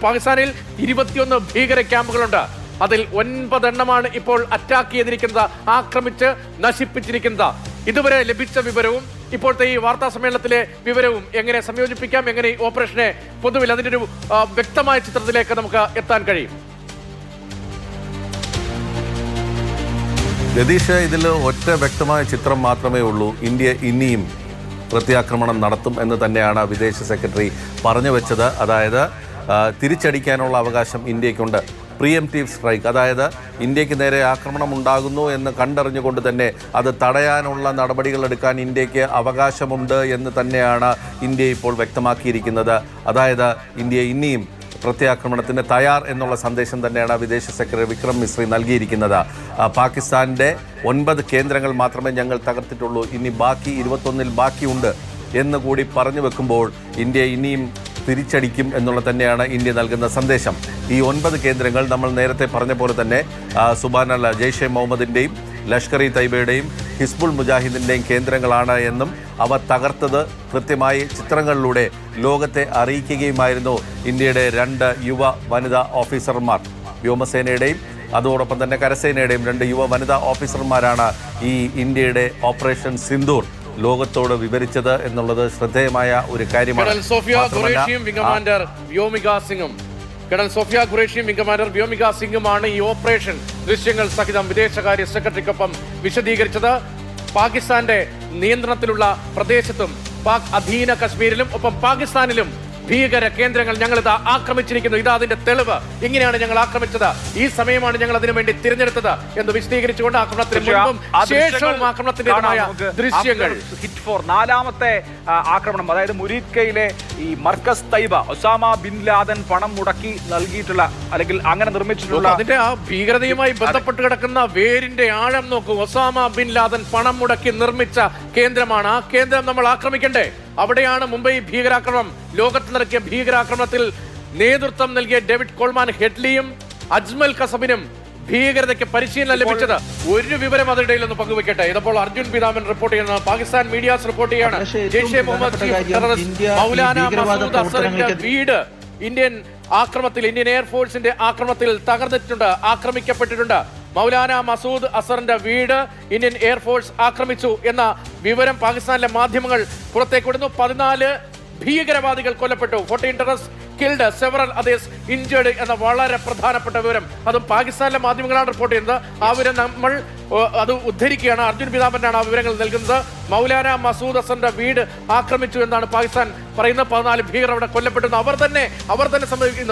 പാകിസ്ഥാനിൽ ഇരുപത്തിയൊന്ന് ഭീകര ക്യാമ്പുകളുണ്ട്. അതിൽ ഒൻപതെണ്ണമാണ് ഇപ്പോൾ അറ്റാക്ക് ചെയ്തിരിക്കുന്നത് ആക്രമിച്ച് നശിപ്പിച്ചിരിക്കുന്നത്. ഇതുവരെ ലഭിച്ച വിവരവും ഇപ്പോഴത്തെ ഈ വാർത്താ സമ്മേളനത്തിലെ വിവരവും എങ്ങനെ സംയോജിപ്പിക്കാം എങ്ങനെ ഈ ഓപ്പറേഷനെ പൊതുവിൽ അതിന്റെ ഒരു വ്യക്തമായ ചിത്രത്തിലേക്ക് നമുക്ക് എത്താൻ കഴിയും. രതീഷ് ഇതിൽ ഒറ്റ വ്യക്തമായ ചിത്രം മാത്രമേ ഉള്ളൂ. ഇന്ത്യ ഇനിയും പ്രത്യാക്രമണം നടത്തും എന്ന് തന്നെയാണ് വിദേശ സെക്രട്ടറി പറഞ്ഞു വെച്ചത്. അതായത് തിരിച്ചടിക്കാനുള്ള അവകാശം ഇന്ത്യക്കുണ്ട് പ്രിയംറ്റീവ് സ്ട്രൈക്ക് അതായത് ഇന്ത്യയ്ക്ക് നേരെ ആക്രമണം ഉണ്ടാകുന്നു എന്ന് കണ്ടറിഞ്ഞുകൊണ്ട് തന്നെ അത് തടയാനുള്ള നടപടികൾ എടുക്കാൻ ഇന്ത്യയ്ക്ക് അവകാശമുണ്ട് എന്ന് തന്നെയാണ് ഇന്ത്യ ഇപ്പോൾ വ്യക്തമാക്കിയിരിക്കുന്നത്. അതായത് ഇന്ത്യ ഇനിയും പ്രത്യാക്രമണത്തിന് തയ്യാർ എന്നുള്ള സന്ദേശം തന്നെയാണ് വിദേശ സെക്രട്ടറി വിക്രം മിശ്രി നൽകിയിരിക്കുന്നത്. പാകിസ്ഥാന്റെ ഒൻപത് കേന്ദ്രങ്ങൾ മാത്രമേ ഞങ്ങൾ തകർത്തിട്ടുള്ളൂ. ഇനി ബാക്കി ഇരുപത്തൊന്നിൽ ബാക്കിയുണ്ട് എന്ന് കൂടി പറഞ്ഞു വെക്കുമ്പോൾ ഇന്ത്യ ഇനിയും തിരിച്ചടിക്കും എന്നുള്ള തന്നെയാണ് ഇന്ത്യ നൽകുന്ന സന്ദേശം. ഈ ഒൻപത് കേന്ദ്രങ്ങൾ നമ്മൾ നേരത്തെ പറഞ്ഞ പോലെ തന്നെ സുബാന ജെയ്ഷെ മുഹമ്മദിന്റെയും ലഷ്കർ ഇ തൈബയുടെയും ഹിസ്ബുൾ മുജാഹിദിന്റെയും കേന്ദ്രങ്ങളാണ് എന്നും അവ തകർത്തത് കൃത്യമായി ചിത്രങ്ങളിലൂടെ ലോകത്തെ അറിയിക്കുകയുമായിരുന്നു ഇന്ത്യയുടെ രണ്ട് യുവ വനിതാ ഓഫീസർമാർ. വ്യോമസേനയുടെയും അതോടൊപ്പം തന്നെ കരസേനയുടെയും രണ്ട് യുവ വനിതാ ഓഫീസർമാരാണ് ഈ ഇന്ത്യയുടെ ഓപ്പറേഷൻ സിന്ദൂർ. ലോകത്തോട് വിവരിച്ചത് എന്നുള്ളത് ശ്രദ്ധേയമായ ഒരു കാര്യമാണ്. കടൽ സോഫിയ ഖുറേഷിയും വിംഗ് കമാൻഡർ വ്യോമിക സിംഗും. കേണൽ സോഫിയ ഖുറേഷിയും വിംഗ് കമാൻഡർ വ്യോമിക സിംഗുമാണ് ഈ ഓപ്പറേഷൻ. ദൃശ്യങ്ങൾ സഹിതം വിദേശകാര്യ സെക്രട്ടറിക്കൊപ്പം വിശദീകരിച്ചത്. പാകിസ്ഥാന്റെ നിയന്ത്രണത്തിലുള്ള പ്രദേശത്തും പാക് അധീന കശ്മീരിലും ഒപ്പം പാകിസ്ഥാനിലും ഭീകര കേന്ദ്രങ്ങൾ ഞങ്ങൾ ഇത് ആക്രമിച്ചിരിക്കുന്നു. ഇതാ അതിന്റെ തെളിവ്. ഇങ്ങനെയാണ് ഞങ്ങൾ ആക്രമിച്ചത്. ഈ സമയമാണ് ഞങ്ങൾ അതിനു വേണ്ടി തിരഞ്ഞെടുത്തത് എന്ന് വിശദീകരിച്ചുകൊണ്ട് ആക്രമണത്തിന് മുൻപും ആ ദൃശ്യങ്ങൾ ശേഷവും ആക്രമണത്തിന്റെതായ ദൃശ്യങ്ങൾ. ഹിറ്റ് ഫോർ നാലാമത്തെ ആക്രമണം. അതായത് മുരീദ്കയിലെ ഈ Markaz Taiba Osama bin Laden പണം മുടക്കി നൽകിയിട്ടുള്ള അല്ലെങ്കിൽ അങ്ങനെ നിർമ്മിച്ചിട്ടുള്ള അതിന്റെ ആ ഭീകരതയുമായി ബന്ധപ്പെട്ട് കിടക്കുന്ന വേരിന്റെ ആഴം നോക്കൂ. ഒസാമ ബിൻ ലാദൻ പണം മുടക്കി നിർമ്മിച്ച കേന്ദ്രമാണ്. ആ കേന്ദ്രം നമ്മൾ ആക്രമിക്കണ്ടേ? അവിടെയാണ് മുംബൈ ഭീകരാക്രമണം ലോകത്ത് നടക്കിയ ഭീകരാക്രമണത്തിൽ നേതൃത്വം നൽകിയ ഡേവിഡ് കോൾമാൻ ഹെഡ്ലിയും അജ്മൽ കസബിനും ഭീകരതയ്ക്ക് പരിശീലനം ലഭിച്ചത്. ഒരു വിവരം അതിനിടയിൽ ഒന്ന് പങ്കുവെക്കട്ടെ. ഇതപ്പോൾ അർജുൻ പിതാമൻ റിപ്പോർട്ട് ചെയ്യുന്ന പാകിസ്ഥാൻ മീഡിയാസ് റിപ്പോർട്ട് ചെയ്യാണ്. ജെയ്ഷെ മുഹമ്മദ് മൗലാന മസൂദ് അസറിന്റെ വീട് ഇന്ത്യൻ ആക്രമത്തിൽ ഇന്ത്യൻ എയർഫോഴ്സിന്റെ ആക്രമത്തിൽ തകർന്നിട്ടുണ്ട് ആക്രമിക്കപ്പെട്ടിട്ടുണ്ട്. മൗലാന മസൂദ് അസറിന്റെ വീട് ഇന്ത്യൻ എയർഫോഴ്സ് ആക്രമിച്ചു എന്ന വിവരം പാകിസ്ഥാനിലെ മാധ്യമങ്ങൾ പുറത്തേക്ക് വിടുന്നു പതിനാല് ഭീകരവാദികൾ കൊല്ലപ്പെട്ടു. Fourteen terrs killed several others injured എന്ന വളരെ പ്രധാനപ്പെട്ട വിവരം. അതും പാകിസ്ഥാനിലെ മാധ്യമങ്ങളാണ് റിപ്പോർട്ട് ചെയ്യുന്നത്. ആ വിവരം നമ്മൾ അത് ഉദ്ധരിക്കുകയാണ്. അർജുൻ പിതാപനാണ് ആ വിവരങ്ങൾ നൽകുന്നത്. മൗലാന മസൂദ് അസറിന്റെ വീട് ആക്രമിച്ചു എന്നാണ് പാകിസ്ഥാൻ പറയുന്നത്. പതിനാല് ഭീകരർ അവിടെ കൊല്ലപ്പെട്ടു അവർ തന്നെ അവർ തന്നെ സംഭവിക്കുന്നു